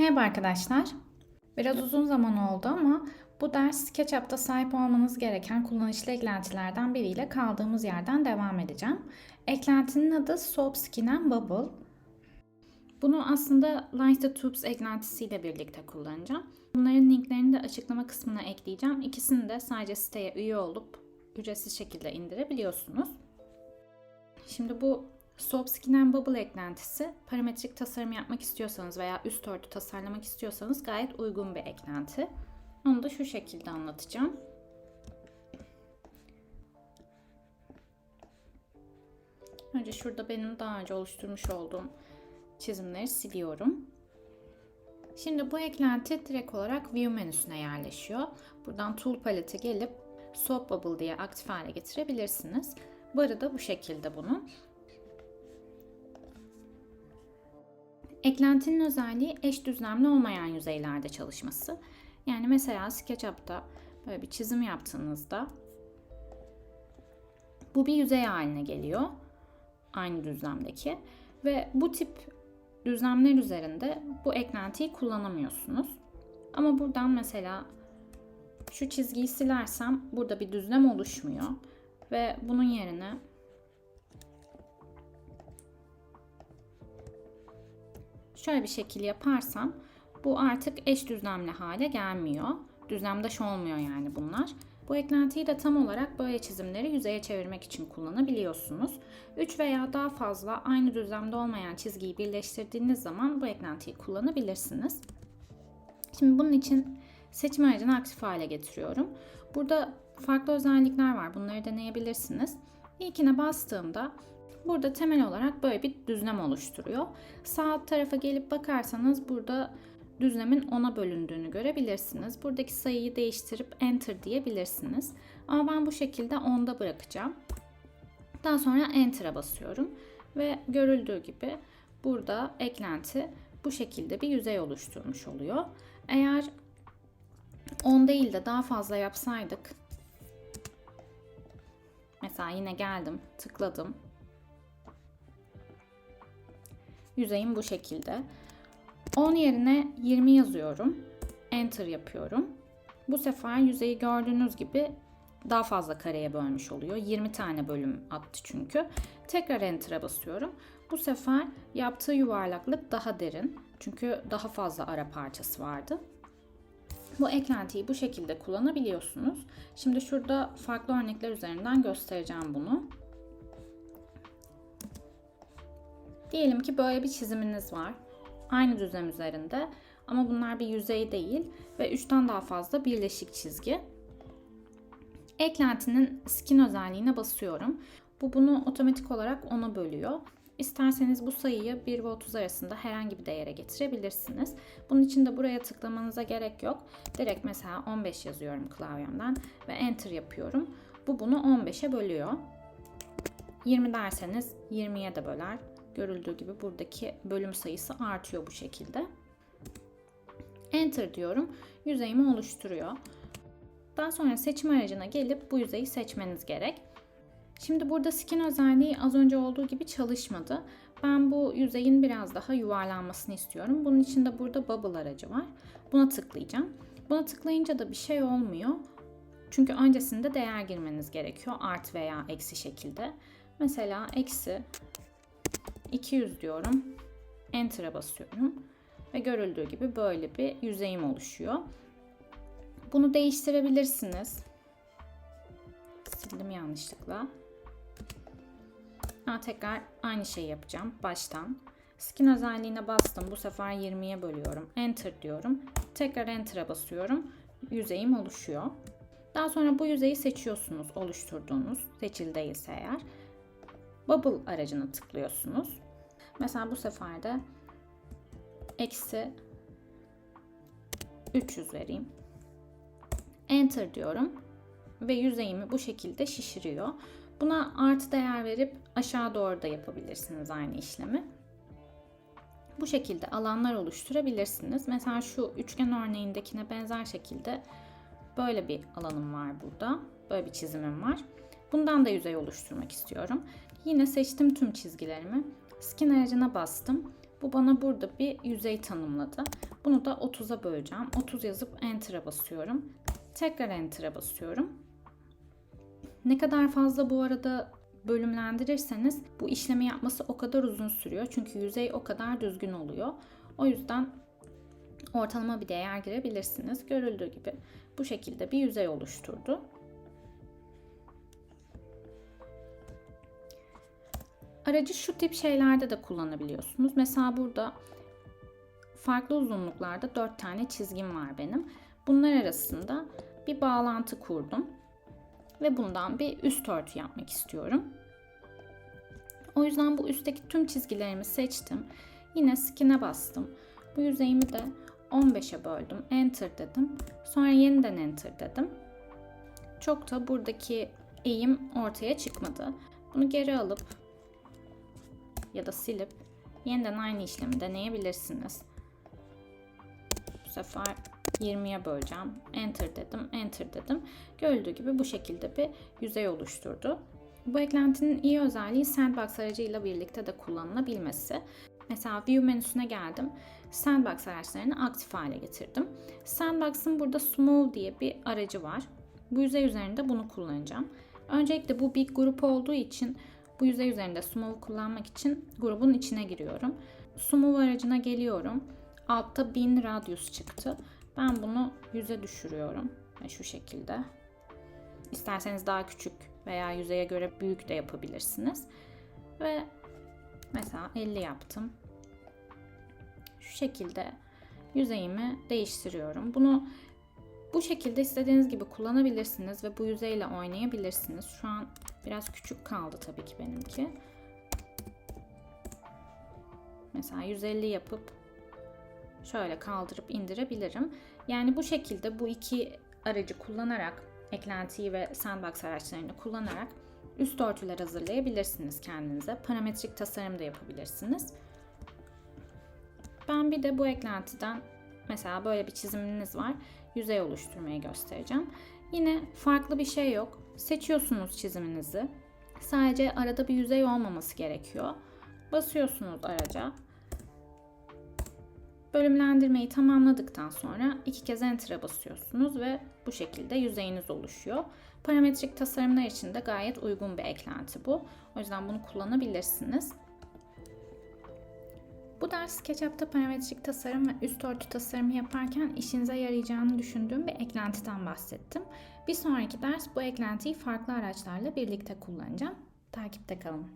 Merhaba arkadaşlar. Biraz uzun zaman oldu ama bu ders SketchUp'ta sahip olmanız gereken kullanışlı eklentilerden biriyle kaldığımız yerden devam edeceğim. Eklentinin adı Soap Skin and Bubble. Bunu aslında Lines the Tubes eklentisiyle birlikte kullanacağım. Bunların linklerini de açıklama kısmına ekleyeceğim. İkisini de sadece siteye üye olup ücretsiz şekilde indirebiliyorsunuz. Şimdi bu Soap Skin and Bubble eklentisi parametrik tasarım yapmak istiyorsanız veya üst örtü tasarlamak istiyorsanız gayet uygun bir eklenti. Onu da şu şekilde anlatacağım. Önce şurada benim daha önce oluşturmuş olduğum çizimleri siliyorum. Şimdi bu eklenti direkt olarak View menüsüne yerleşiyor. Buradan Tool palete gelip Soap Bubble diye aktif hale getirebilirsiniz. Barı da bu şekilde bunun. Eklentinin özelliği eş düzlemli olmayan yüzeylerde çalışması. Yani mesela SketchUp'ta böyle bir çizim yaptığınızda bu bir yüzey haline geliyor. Aynı düzlemdeki ve bu tip düzlemler üzerinde bu eklentiyi kullanamıyorsunuz. Ama buradan mesela şu çizgiyi silersem burada bir düzlem oluşmuyor ve bunun yerine şöyle bir şekil yaparsam bu artık eş düzlemli hale gelmiyor. Düzlemdaş olmuyor yani bunlar. Bu eklentiyi de tam olarak böyle çizimleri yüzeye çevirmek için kullanabiliyorsunuz. 3 veya daha fazla aynı düzlemde olmayan çizgiyi birleştirdiğiniz zaman bu eklentiyi kullanabilirsiniz. Şimdi bunun için seçim aracını aktif hale getiriyorum. Burada farklı özellikler var. Bunları deneyebilirsiniz. İlkine bastığımda burada temel olarak böyle bir düzlem oluşturuyor. Sağ alt tarafa gelip bakarsanız burada düzlemin 10'a bölündüğünü görebilirsiniz. Buradaki sayıyı değiştirip enter diyebilirsiniz. Ama ben bu şekilde 10'da bırakacağım. Daha sonra enter'a basıyorum ve görüldüğü gibi burada eklenti bu şekilde bir yüzey oluşturmuş oluyor. Eğer 10 değil de daha fazla yapsaydık mesela yine geldim tıkladım yüzeyim bu şekilde 10 yerine 20 yazıyorum. Enter yapıyorum. Bu sefer yüzeyi gördüğünüz gibi daha fazla kareye bölmüş oluyor. 20 tane bölüm attı çünkü. Tekrar Enter'a basıyorum. Bu sefer yaptığı yuvarlaklık daha derin. Çünkü daha fazla ara parçası vardı. Bu eklentiyi bu şekilde kullanabiliyorsunuz. Şimdi şurada farklı örnekler üzerinden göstereceğim bunu. Diyelim ki böyle bir çiziminiz var aynı düzlem üzerinde ama bunlar bir yüzey değil ve 3'ten daha fazla birleşik çizgi. Eklentinin skin özelliğine basıyorum. Bu bunu otomatik olarak ona bölüyor. İsterseniz bu sayıyı 1 ve 30 arasında herhangi bir değere getirebilirsiniz. Bunun için de buraya tıklamanıza gerek yok. Direkt mesela 15 yazıyorum klavyemden ve enter yapıyorum. Bu bunu 15'e bölüyor. 20 derseniz 20'ye de böler. Görüldüğü gibi buradaki bölüm sayısı artıyor bu şekilde. Enter diyorum. Yüzeyimi oluşturuyor. Daha sonra seçim aracına gelip bu yüzeyi seçmeniz gerek. Şimdi burada skin özelliği az önce olduğu gibi çalışmadı. Ben bu yüzeyin biraz daha yuvarlanmasını istiyorum. Bunun için de burada bubble aracı var. Buna tıklayacağım. Buna tıklayınca da bir şey olmuyor. Çünkü öncesinde değer girmeniz gerekiyor. Art veya eksi şekilde. Mesela eksi 200 diyorum. Enter'a basıyorum. Ve görüldüğü gibi böyle bir yüzeyim oluşuyor. Bunu değiştirebilirsiniz. Sildim yanlışlıkla. Ha, tekrar aynı şeyi yapacağım baştan. Skin özelliğine bastım. Bu sefer 20'ye bölüyorum. Enter diyorum. Tekrar Enter'a basıyorum. Yüzeyim oluşuyor. Daha sonra bu yüzeyi seçiyorsunuz oluşturduğunuz. Seçil değilse eğer. Bubble aracına tıklıyorsunuz. Mesela bu sefer de eksi 300 vereyim. Enter diyorum ve yüzeyimi bu şekilde şişiriyor. Buna artı değer verip aşağı doğru da yapabilirsiniz aynı işlemi. Bu şekilde alanlar oluşturabilirsiniz. Mesela şu üçgen örneğindekine benzer şekilde böyle bir alanım var burada. Böyle bir çizimim var. Bundan da yüzey oluşturmak istiyorum. Yine seçtim tüm çizgilerimi. Skin aracına bastım Bu bana burada bir yüzey tanımladı. Bunu da 30'a böleceğim. 30 yazıp Enter'a basıyorum. Tekrar Enter'a basıyorum. Ne kadar fazla bu arada bölümlendirirseniz bu işlemi yapması o kadar uzun sürüyor. Çünkü yüzey o kadar düzgün oluyor. O yüzden ortalama bir değer girebilirsiniz. Görüldüğü gibi bu şekilde bir yüzey oluşturdu. Aracı şu tip şeylerde de kullanabiliyorsunuz. Mesela burada farklı uzunluklarda 4 tane çizgim var benim. Bunlar arasında bir bağlantı kurdum. Ve bundan bir üst örtü yapmak istiyorum. O yüzden bu üstteki tüm çizgilerimi seçtim. Yine skin'e bastım. Bu yüzeyimi de 15'e böldüm. Enter dedim. Sonra yeniden enter dedim. Çok da buradaki eğim ortaya çıkmadı. Bunu geri alıp ya da silip yeniden aynı işlemi deneyebilirsiniz. Bu sefer 20'ye böleceğim. Enter dedim, enter dedim. Görüldüğü gibi bu şekilde bir yüzey oluşturdu. Bu eklentinin iyi özelliği Sandbox aracıyla birlikte de kullanılabilmesi. Mesela View menüsüne geldim. Sandbox araçlarını aktif hale getirdim. Sandbox'ın burada Smooth diye bir aracı var. Bu yüzey üzerinde bunu kullanacağım. Öncelikle bu bir grup olduğu için bu yüzey üzerinde Smooth kullanmak için grubun içine giriyorum. Smooth aracına geliyorum. Altta 1000 radius çıktı. Ben bunu 100'e düşürüyorum. Şu şekilde. İsterseniz daha küçük veya yüzeye göre büyük de yapabilirsiniz. Ve mesela 50 yaptım. Şu şekilde yüzeyimi değiştiriyorum. Bunu bu şekilde istediğiniz gibi kullanabilirsiniz ve bu yüzeyle oynayabilirsiniz. Şu an biraz küçük kaldı tabii ki benimki. Mesela 150 yapıp şöyle kaldırıp indirebilirim. Yani bu şekilde bu iki aracı kullanarak, eklentiyi ve sandbox araçlarını kullanarak üst örtüler hazırlayabilirsiniz kendinize. Parametrik tasarım da yapabilirsiniz. Ben bir de bu eklentiden mesela böyle bir çiziminiz var. Yüzey oluşturmayı göstereceğim. Yine farklı bir şey yok. Seçiyorsunuz çiziminizi. Sadece arada bir yüzey olmaması gerekiyor. Basıyorsunuz araca. Bölümlendirmeyi tamamladıktan sonra iki kez Enter'a basıyorsunuz ve bu şekilde yüzeyiniz oluşuyor. Parametrik tasarımlar için de gayet uygun bir eklenti bu. O yüzden bunu kullanabilirsiniz. Bu ders SketchUp'ta parametrik tasarım ve üst örtü tasarımı yaparken işinize yarayacağını düşündüğüm bir eklentiden bahsettim. Bir sonraki ders bu eklentiyi farklı araçlarla birlikte kullanacağım. Takipte kalın.